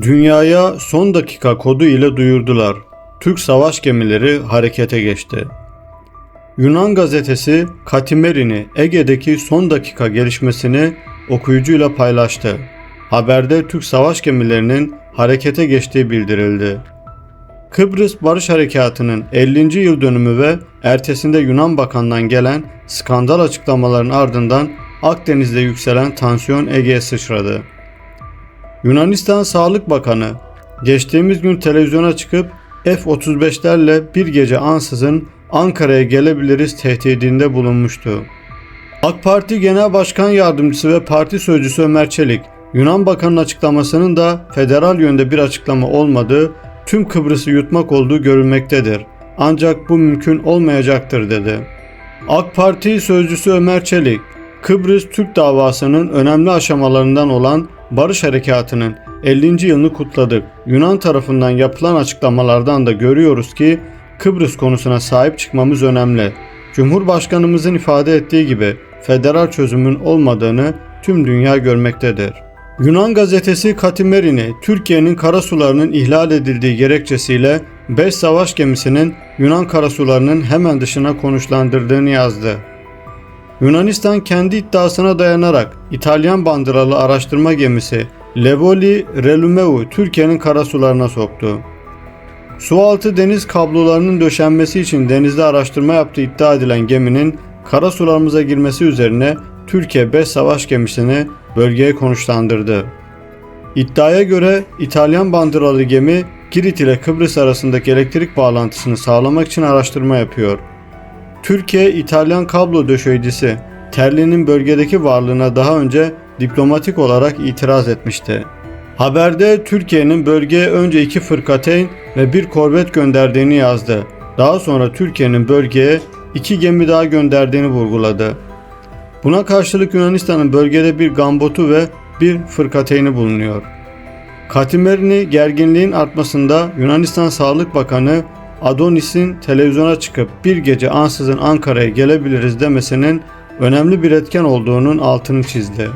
Dünyaya son dakika kodu ile duyurdular. Türk savaş gemileri harekete geçti. Yunan gazetesi Katimerin'i Ege'deki son dakika gelişmesini okuyucuyla paylaştı. Haberde Türk savaş gemilerinin harekete geçtiği bildirildi. Kıbrıs Barış Harekatı'nın 50. yıl dönümü ve ertesinde Yunan Bakan'dan gelen skandal açıklamaların ardından Akdeniz'de yükselen tansiyon Ege'ye sıçradı. Yunanistan Sağlık Bakanı geçtiğimiz gün televizyona çıkıp F-35'lerle bir gece ansızın Ankara'ya gelebiliriz tehdidinde bulunmuştu. AK Parti Genel Başkan Yardımcısı ve Parti Sözcüsü Ömer Çelik, Yunan Bakanı'nın açıklamasının da federal yönde bir açıklama olmadığı, tüm Kıbrıs'ı yutmak olduğu görülmektedir. Ancak bu mümkün olmayacaktır dedi. AK Parti Sözcüsü Ömer Çelik, Kıbrıs Türk davasının önemli aşamalarından olan Barış Harekatı'nın 50. yılını kutladık. Yunan tarafından yapılan açıklamalardan da görüyoruz ki Kıbrıs konusuna sahip çıkmamız önemli. Cumhurbaşkanımızın ifade ettiği gibi federal çözümün olmadığını tüm dünya görmektedir. Yunan gazetesi Katimerin'i Türkiye'nin karasularının ihlal edildiği gerekçesiyle 5 savaş gemisinin Yunan karasularının hemen dışına konuşlandırdığını yazdı. Yunanistan kendi iddiasına dayanarak İtalyan bandıralı araştırma gemisi Levoli Relumeu Türkiye'nin karasularına soktu. Sualtı deniz kablolarının döşenmesi için denizde araştırma yaptığı iddia edilen geminin karasularımıza girmesi üzerine Türkiye 5 savaş gemisini bölgeye konuşlandırdı. İddiaya göre İtalyan bandıralı gemi Girit ile Kıbrıs arasındaki elektrik bağlantısını sağlamak için araştırma yapıyor. Türkiye İtalyan kablo döşeyicisi Terli'nin bölgedeki varlığına daha önce diplomatik olarak itiraz etmişti. Haberde Türkiye'nin bölgeye önce iki fırkateyn ve bir korvet gönderdiğini yazdı. Daha sonra Türkiye'nin bölgeye iki gemi daha gönderdiğini vurguladı. Buna karşılık Yunanistan'ın bölgede bir gambotu ve bir fırkateyni bulunuyor. Katimerini gerginliğin artmasında Yunanistan Sağlık Bakanı Adonis'in televizyona çıkıp bir gece ansızın Ankara'ya gelebiliriz demesinin önemli bir etken olduğunun altını çizdi.